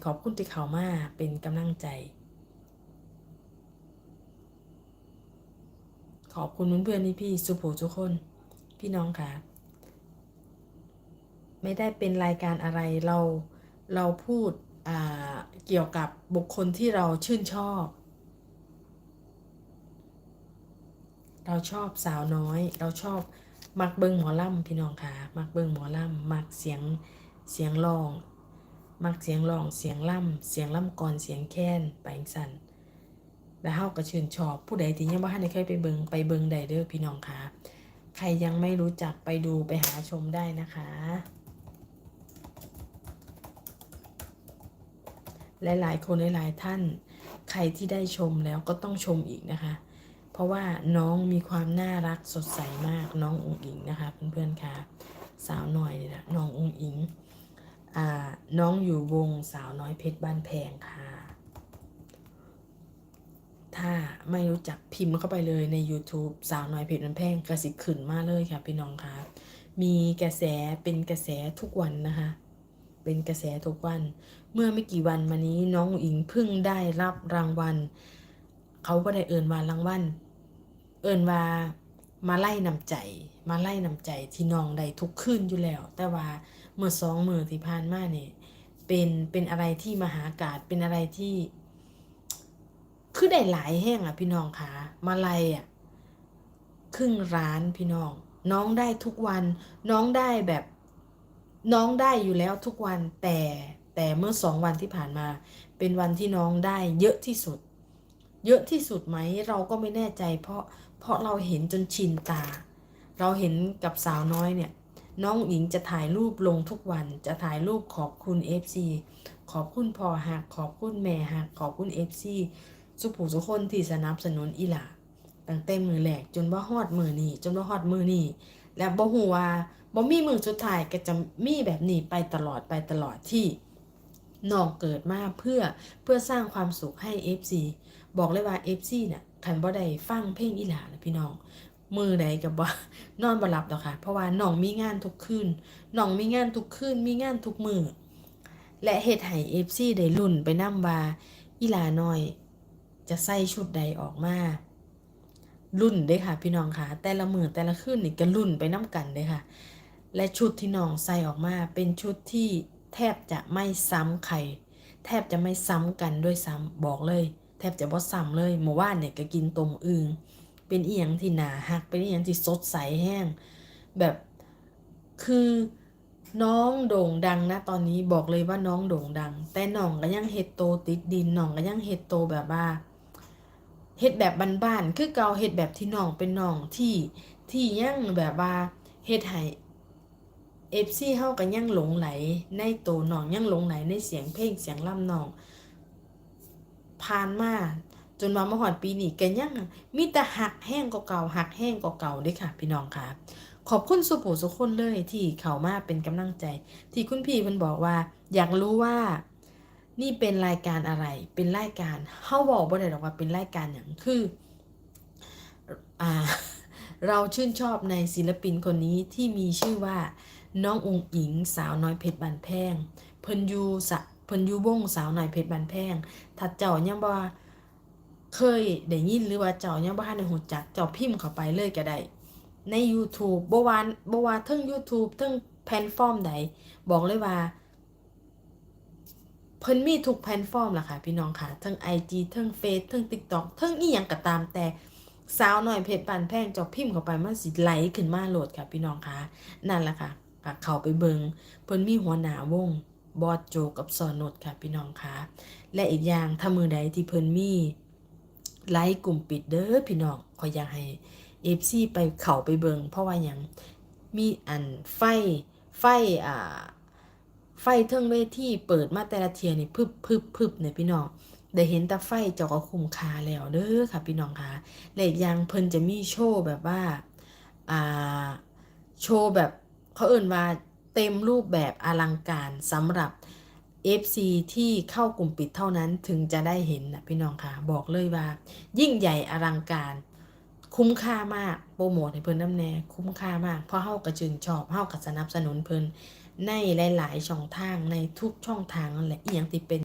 ๆขอบคุณที่เขามาเป็นกำลังใจ ขอบคุณเพื่อนๆี่พี่สุภูทุกคน พี่น้องค่ะ ไม่ได้เป็นรายการอะไรเราเราพูดเกี่ยวกับบุคคลที่เราชื่นชอบ เราชอบสาวน้อย เราชอบมักเบิงหมอล่ำพี่น้องค่ะ มักเบิงหมอล่ำมักเสียงเสียงร้อง มักเสียงร้องเสียงล่ำเสียงล่ำก่อนเสียงแค้นไปจั่งสันแล้วเฮาก็ชื่นชอบผู้ใดที่ยังบ่ทันได้เคยไปเบิงไปเบิงได้เด้อพี่น้องค่ะใครยังไม่รู้จักไปดูไปหาชมได้นะคะ หลายๆ คนหลายๆท่าน ใครที่ได้ชมแล้วก็ต้องชมอีกนะคะ เพราะว่าน้องมีความน่ารักสดใสมากน้ององอิงนะคะเพื่อนๆค่ะสาวหน้อยนี่นะน้ององอิงอ่า น้องอยู่วงสาวน้อยเพชรบ้านแพงค่ะ ถ้าไม่รู้จักพิมพ์เข้าไปเลยใน YouTube สาวน้อยเพชรบ้านแพงกระสิขึ้นมาเลยค่ะพี่น้องค่ะ มีกระแสเป็นกระแสทุกวันนะคะ เป็นกระแสทุกวัน เมื่อไม่กี่วันมานี้น้องอิงเพิ่งได้รับรางวัล เขาก็ได้เอินว่ารางวัล เอินว่ามาไล่นำใจ มาไล่นำใจที่น้องได้ทุกคืนอยู่แล้ว แต่ว่าเมื่อสองมือที่ผ่านมาเนี่ยเป็นเป็นอะไรที่มหากาศเป็นอะไรที่ คือได้หลายแห้งอะพี่น้องคะมาไล่อะครึ่งร้านพี่น้อง น้องได้ทุกวัน น้องได้แบบน้องได้อยู่แล้วทุกวันแต่แต่เมื่อสองวันที่ผ่านมา เป็นวันที่น้องได้เยอะที่สุด เยอะที่สุดไหมเราก็ไม่แน่ใจ เพราะเพราะเราเห็นจนชินตา เราเห็นกับสาวน้อยเนี่ย น้องหญิงจะถ่ายรูปลงทุกวัน จะถ่ายรูปขอบคุณ FC ขอบคุณพ่อหักขอบคุณแม่หักขอบคุณ FC สุผู้สุคนที่สนับสนุนอีหลาตั้งแต่มือแรกจนว่าฮอดมือนี่จนว่าฮอดมือนี่และบ่ฮู้ว่าบ่มีมือสุดท้ายก็จะมีแบบนี้ไปตลอดไปตลอดที่น้องเกิดมาเพื่อเพื่อสร้างความสุขให้ FC บอกเลยว่า FC เนี่ยคันบ่ได้ฟังเพลงอีหลานะพี่น้อง มือใดกับบ่นอนบ่หลับดอกค่ะ เพราะว่าน้องมีงานทุกคืนน้องมีงานทุกคืนมีงานทุกมือและเฮ็ดให้ FC ได้ลุ้นไปนำว่าอีลาน้อย จะใส่ชุดใดออกมารุ่นเด้ค่ะ พี่น้องค่ะ แต่ละมือแต่ละคืนนี่ก็รุ่นไปน้ำกันเด้ค่ะ และชุดที่น้องใส่ออกมาเป็นชุดที่แทบจะไม่ซ้ำใครแทบจะไม่ซ้ำกันด้วยซ้ำบอกเลย แทบจะบ่ซ้ำเลยเมื่อวานเนี่ยก็กินต้มอึง เป็นอียงที่หนาหัก เป็นอียงที่สดใสแห้ง แบบคือน้องโด่งดังนะตอนนี้บอกเลยว่าน้องโด่งดัง แต่น้องก็ยังเฮ็ดโตติดดินน้องก็ยังเฮ็ดโตแบบว่าเฮ็ดแบบบ้านๆคือเก่าเฮ็ดแบบที่น้องเป็นน้องที่ที่ยังแบบว่าเฮ็ดให้ FC เฮาก็ยังหลงไหล ในโตน้องยังหลงไหลในเสียงเพลงเสียงล่ำน้องผ่านมา จนว่ามาฮอดปีนี้ก็ยังมีแต่หักแห้งกว่าเก่าหักแห้งกว่าเก่าเด้อค่ะ พี่น้องค่ะ ขอบคุณสุผู้สุคนเลยที่เข้ามาเป็นกำลังใจ ที่คุณพี่เพิ่นบอกว่า อยากรู้ว่า นี่เป็นรายการอะไร เป็นรายการเฮาบอกบ่ได้หรอกว่าเป็นรายการหยังคืออ่าเราชื่นชอบในศิลปินคนนี้ที่มีชื่อว่า น้ององค์อิงสาวน้อยเพชรบานแพง เพิ่นยูสะเพิ่นยูวงสาวน้อยเพชรบานแพงถ้าเจ้ายังบ่ เคยได้ยินหรือว่าเจ้ายังบ่ทันได้รู้จักเจ้าพิมพ์เข้าไปเลยก็ได้ใน YouTube บ่ว่าบ่ว่าทั้ง YouTube ทั้งแพลตฟอร์มใดบอกเลยว่าเพิ่นมีทุกแพลตฟอร์มล่ะค่ะ พี่น้องค่ะทั้ง IG ทั้งเฟซทั้ง TikTok ทั้งอีหยังก็ตามแต่สาวหน้อยเพชรปานแพงเจาพิมพ์เข้าไปมันสิไหลขึ้นมาโหลดค่ะ พี่น้องค่ะนั่นแหละค่ะก็เข้าไปเบิงเพิ่นมีหัวหน้าวงบอสโจกับสอนนดค่ะพี่น้องค่ะและอีกอย่างถ้ามือใดที่เพิ่นมี ไลฟ์กลุ่มปิดเด้อพี่น้องขอยอยากให้ FC ไปเข้าไปเบิงเพราะว่ายังมีอันไฟไฟอ่าไฟเทิงเวทีเปิดมาแต่ละเทียนี่พึบพึบพึบเนี่ยพี่น้องได้เห็นแต่ไฟเจาก็คุ้มคาแล้วเด้อค่ะพี่น้องค่ะและย่างเพิ่นจะมีโชว์แบบว่าอ่าโชว์แบบเขาเอิ่นว่าเต็มรูปแบบอลังการสำหรับ FC ที่เข้ากลุ่มปิดเท่านั้นถึงจะได้เห็นนะพี่น้องค่ะ บอกเลยว่า ยิ่งใหญ่อลังการ คุ้มค่ามากโปรโมทให้เพิ่นน้ำแน่คุ้มค่ามาก เพราะเฮากระจึงชอบเฮากระสนับสนุนเพิ่นในหลาย ๆ ช่องทางในทุกช่องทางนั่นแหละอีหยังที่เป็น